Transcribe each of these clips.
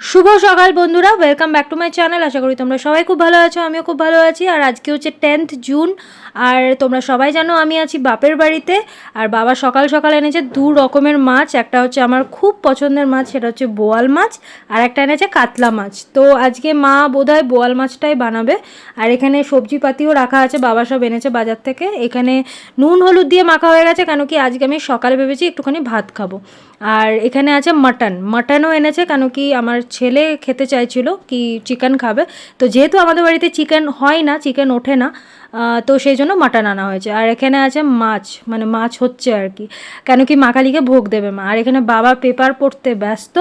শুভ সকাল বন্ধুরা welcome back to my channel আশা করি তোমরা সবাই খুব ভালো আছো, আমিও খুব ভালো আছি। আর আজকে হচ্ছে টেন্থ জুন আর তোমরা সবাই জানো আমি আছি বাপের বাড়িতে। আর বাবা সকাল সকাল এনেছে দু রকমের মাছ, একটা হচ্ছে আমার খুব পছন্দের মাছ, সেটা হচ্ছে বোয়াল মাছ, আর একটা এনেছে কাতলা মাছ। তো আজকে মা বোধহয় বোয়াল মাছটাই বানাবে। আর এখানে সবজিপাতিও রাখা আছে, বাবা সব এনেছে বাজার থেকে। এখানে নুন, হলুদ দিয়ে মাখা হয়ে গেছে, কেন কি আজকে আমি সকালে ভেবেছি একটুখানি ভাত খাব। আর এখানে আছে মাটন, মাটনও এনেছে, কেন কি আমার ছেলে খেতে চাইছিল কি চিকেন খাবে। তো যেহেতু আমাদের বাড়িতে চিকেন হয় না চিকেন ওঠে না তো সেই জন্য মাটন আনা হয়েছে। আর এখানে আছে মাছ মানে মাছ হচ্ছে আর কি। কেন কি মা কালীকে ভোগ দেবে মা। আর এখানে বাবা পেপার পড়তে ব্যস্ত।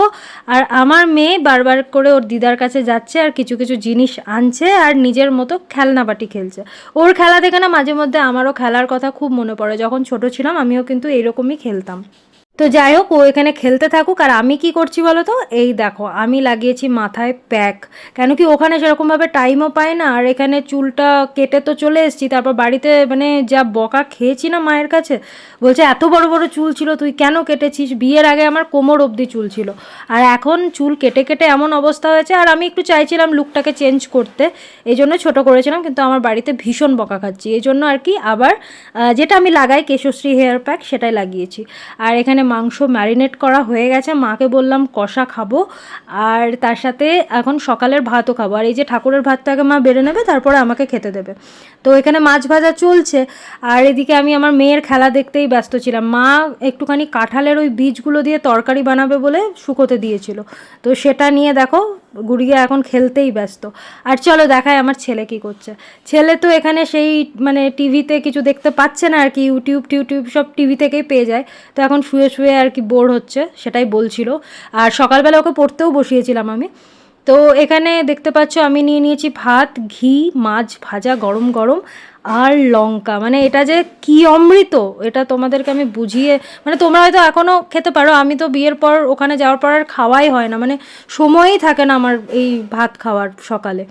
আর আমার মেয়ে বারবার করে ওর দিদার কাছে যাচ্ছে আর কিছু কিছু জিনিস আনছে আর নিজের মতো খেলনাবাটি খেলছে। ওর খেলা দেখে না মাঝে মধ্যে আমারও খেলার কথা খুব মনে পড়ে। যখন ছোট ছিলাম আমিও কিন্তু এইরকমই খেলতাম। তো যাই হোক, ও এখানে খেলতে থাকুক, আর আমি কি করছি বলো তো? এই দেখো, আমি লাগিয়েছি মাথায় প্যাক। কেন কি ওখানে সেরকমভাবে টাইমও পায় না, আর এখানে চুলটা কেটে তো চলে এসেছি, তারপর বাড়িতে মানে যা বকা খেয়েছি না মায়ের কাছে, বলছে, এত বড় বড় চুল ছিল, তুই কেন কেটেছিস? বিয়ের আগে আমার কোমর অবধি চুল ছিল। আর এখন চুল কেটে কেটে এমন অবস্থা হয়েছে, আর আমি একটু চাইছিলাম লুকটাকে চেঞ্জ করতে, এই জন্য ছোটো করেছিলাম, কিন্তু আমার বাড়িতে ভীষণ বকা খাচ্ছি। এই জন্য আর কি আবার যেটা আমি লাগাই কেশশ্রী হেয়ার প্যাক সেটাই লাগিয়েছি। আর এখানে মাংস ম্যারিনেট করা হয়ে গেছে। মাকে বললাম, কষা খাব। আর তার সাথে এখন সকালের ভাতও খাব। আর এই যে ঠাকুরের ভাতটা আগে মা বেড়ে নেবে, তারপরে আমাকে খেতে দেবে। তো এখানে মাছ ভাজা চলছে। আর এদিকে আমি আমার মেয়ের খেলা দেখতেই ব্যস্ত ছিলাম। মা একটুখানি কাঁঠালের ওই বীজগুলো দিয়ে তরকারি বানাবে বলে শুকোতে দিয়েছিল। তো সেটা নিয়ে দেখো গুড়িয়া এখন খেলতেই ব্যস্ত। আর চলো দেখায় আমার ছেলে কি করছে। ছেলে তো এখানে সেই মানে টিভিতে কিছু দেখতে পাচ্ছে না আর কি, ইউটিউব টিউটিউব সব টিভি থেকেই পেয়ে যায়। তো এখন শুয়ে শুয়ে আর কি বোর হচ্ছে, সেটাই বলছিল। আর সকালবেলা ওকে পড়তেও বসিয়েছিলাম আমি। তো এখানে দেখতে পাচ্ছ আমি নিয়ে নিয়েছি ভাত, ঘি, মাছ ভাজা, গরম গরম। আর লঙ্কা? মানে এটা যে কি অমৃত? এটা তোমাদেরকে আমি বুঝিয়ে মানে তোমরা হয়তো এখনও খেতে পারো। আমি তো বিয়ের পর ওখানে যাওয়ার পর আর খাওয়াই হয় না। মানে সময়ই থাকে না আমার এই ভাত খাওয়ার সকালে।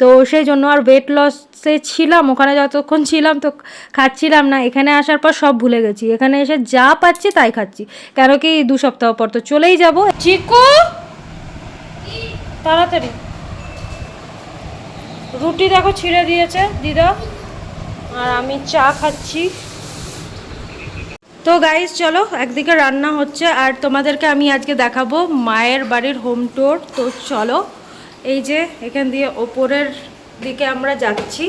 তো সেই জন্য আর ওয়েট লসে ছিলাম, ওখানে যতক্ষণ ছিলাম তো খাচ্ছিলাম না। এখানে আসার পর সব ভুলে গেছি। এখানে এসে যা পাচ্ছি তাই খাচ্ছি। কেন কি দু সপ্তাহ পর তো চলেই যাব। চিকু! তাড়াতাড়ি। রুটি দেখো ছিঁড়ে দিয়েছে, দিদা। আর আমি চা খাচ্ছি। তো গাইস চলো, একদিকে রান্না হচ্ছে, আর তোমাদেরকে আমি আজকে দেখাবো মায়ের বাড়ির হোম টুর তো চলো, এই যে এখান দিয়ে ওপরের দিকে আমরা যাচ্ছি।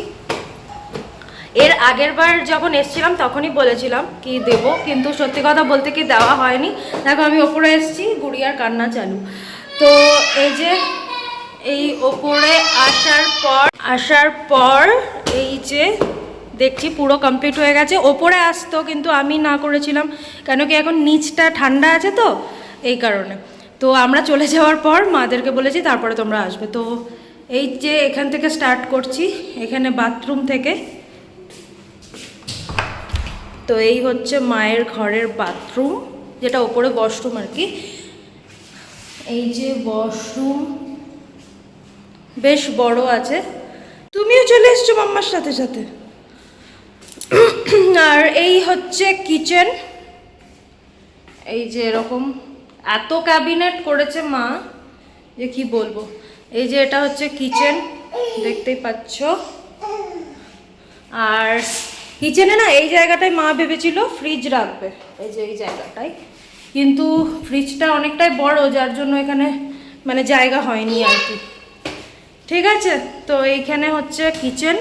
এর আগের বার যখন এসছিলাম, তখনই বলেছিলাম কি দেব, কিন্তু সত্যি কথা বলতে কি দেওয়া হয়নি। দেখো, আমি ওপরে এসেছি গুড়িয়ার কান্না চালু। তো এই যে, এই ওপরে আসার পর আসার পর এই যে দেখছি পুরো কমপ্লিট হয়ে গেছে। ওপরে আসতো কিন্তু আমি না করেছিলাম, কেন কি এখন নিচটা ঠান্ডা আছে তো, এই কারণে। তো আমরা চলে যাওয়ার পর মাদেরকে বলেছি, তারপরে তোমরা আসবে। তো এই যে এখান থেকে স্টার্ট করছি, এখানে বাথরুম থেকে। তো এই হচ্ছে মায়ের ঘরের বাথরুম যেটা ওপরে ওয়াশরুম আর কি। এই যে ওয়াশরুম বেশ বড় আছে। তুমিও চলে এসছো মাম্মার সাথে সাথে। আর এই হচ্ছে কিচেন। এই যে এরকম এত ক্যাবিনেট করেছে মা, যে কি বলব। এই যে এটা হচ্ছে কিচেন, দেখতেই পাচ্ছ। আর কিচেনে না এই জায়গাটায় মা ভেবেছিল ফ্রিজ রাখবে। এই যে এই জায়গাটায়। কিন্তু ফ্রিজটা অনেকটাই বড়, যার জন্য এখানে মানে জায়গা হয়নি আর কি। ঠিক আছে? তো এইখানে হচ্ছে কিচেন।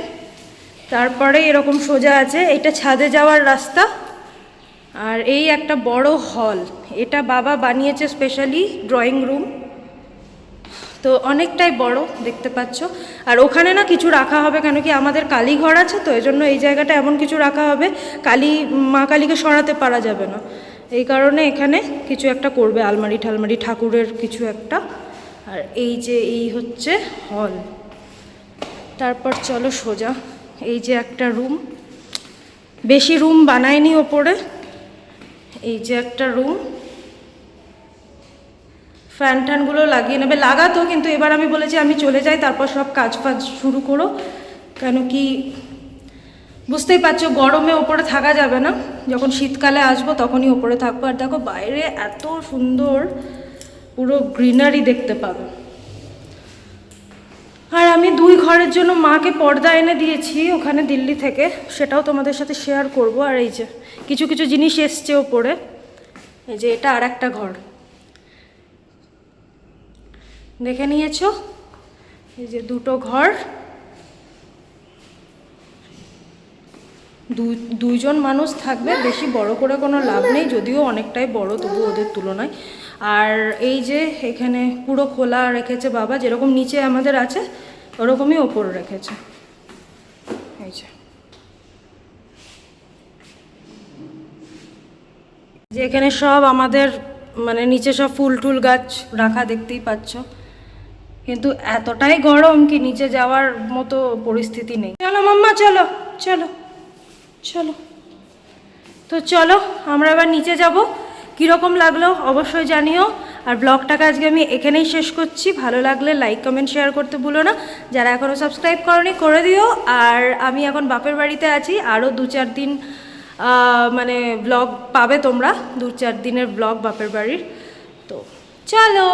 তারপরে এরকম সোজা আছে এটা ছাদে যাওয়ার রাস্তা। আর এই একটা বড় হল, এটা বাবা বানিয়েছে স্পেশালি ড্রয়িং রুম তো অনেকটাই বড়, দেখতে পাচ্ছ। আর ওখানে না কিছু রাখা হবে, কেন কি আমাদের কালী ঘর আছে তো এই জন্য এই জায়গাটা এমন কিছু রাখা হবে, কালী, মা কালীকে সরাতে পারা যাবে না। এই কারণে এখানে কিছু একটা করবে, আলমারি ঠালমারি, ঠাকুরের কিছু একটা। আর এই যে এই হচ্ছে হল। তারপর চলো সোজা। এই যে একটা রুম। বেশি রুম বানায়নি ওপরে। এই যে একটা রুম। ফ্যান ট্যানগুলো লাগিয়ে নেবে। লাগাতো, কিন্তু এবার আমি বলেছি আমি চলে যাই, তারপর সব কাজ ফাজ শুরু করো। কেন কি বুঝতেই পারছ, গরমে ওপরে থাকা যাবে না। যখন শীতকালে আসব তখনই ওপরে থাকব। আর দেখো বাইরে এত সুন্দর পুরো গ্রিনারি দেখতে পাবে। আর আমি দুই ঘরের জন্য মাকে পর্দা এনে দিয়েছি ওখানে দিল্লি থেকে। সেটাও তোমাদের সাথে শেয়ার করব। আর এই যে কিছু কিছু জিনিস এসছে ওপরে। এই যে এটা আর একটা ঘর। দেখে নিয়েছো? এই যে দুটো ঘর। দুই দুইজন মানুষ থাকবে। বেশি বড় করে কোনো লাভ নেই। যদিও অনেকটাই বড় তবু ওদের তুলনায়। আর এই যে এখানে পুরো খোলা রেখেছে বাবা, যেরকম নিচে আমাদের আছে, ওরকমই ওপর রেখেছে। এই যে। যে এখানে সব আমাদের মানে নিচে সব ফুল টুল গাছ রাখা দেখতেই পাচ্ছ। কিন্তু এতটাই গরম কি নিচে যাওয়ার মতো পরিস্থিতি নেই। চলো মাম্মা, চলো চলো চলো। তো চলো, আমরা এবার নিচে যাব। কীরকম লাগল অবশ্যই জানিও। আর ব্লগটাকে আজকে আমি এখানেই শেষ করছি। ভালো লাগলে লাইক কমেন্ট শেয়ার করতে ভুলো না। যারা এখনও সাবস্ক্রাইব করনি, করে দিও। আর আমি এখন বাপের বাড়িতে আছি। আরও দু চার দিন মানে ব্লগ পাবে তোমরা। দু চার দিনের ব্লগ বাপের বাড়ির। তো চলো।